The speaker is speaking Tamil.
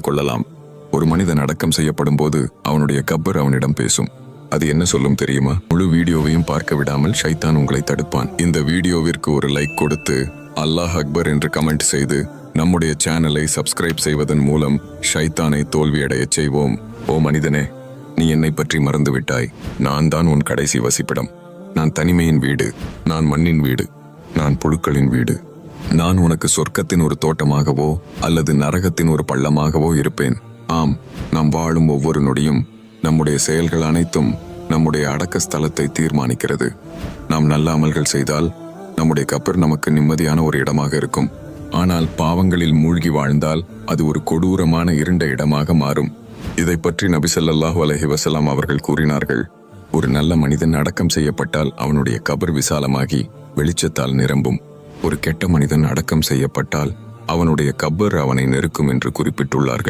வைத்துக் கொள்ளலாம். ஒரு மனிதன் அடக்கம் செய்யப்படும் போது அவனுடைய கப்பர் அவனிடம் பேசும். அது என்ன சொல்லும் தெரியுமா? முழு வீடியோவையும் பார்க்க விடாமல் ஷைத்தான் உங்களை தடுப்பான். இந்த வீடியோவிற்கு ஒரு லைக் கொடுத்து அல்லாஹ் அக்பர் என்று கமெண்ட் செய்து நம்முடைய சேனலை சப்ஸ்கிரைப் செய்வதன் மூலம் ஷைத்தானை தோல்வியடைய செய்வோம். ஓ மனிதனே நீ என்னை பற்றி மறந்து விட்டாய் நான் தான் உன் கடைசி வசிப்பிடம். நான் தனிமையின் வீடு. நான் மண்ணின் வீடு. நான் புழுக்களின் வீடு. நான் உனக்கு சொர்க்கத்தின் ஒரு தோட்டமாகவோ அல்லது நரகத்தின் ஒரு பள்ளமாகவோ இருப்பேன். ஆம் நாம் வாழும் ஒவ்வொரு நொடியும் நம்முடைய செயல்கள் அனைத்தும் நம்முடைய அடக்க ஸ்தலத்தை தீர்மானிக்கிறது. நாம் நல்ல அமல்கள் செய்தால் நம்முடைய கப்பர் நமக்கு நிம்மதியான ஒரு இடமாக இருக்கும். ஆனால் பாவங்களில் மூழ்கி வாழ்ந்தால் அது ஒரு கொடூரமான இருண்ட இடமாக மாறும். இதை பற்றி நபிசல்லாஹு அலஹி வசலாம் அவர்கள் கூறினார்கள். ஒரு நல்ல மனிதன் அடக்கம் செய்யப்பட்டால் அவனுடைய கபர் விசாலமாகி வெளிச்சத்தால் நிரம்பும். ஒரு கெட்ட மனிதன் அடக்கம் செய்யப்பட்டால் அவனுடைய கப்பர் அவனை நெருக்கும் என்று குறிப்பிட்டுள்ளார்கள்.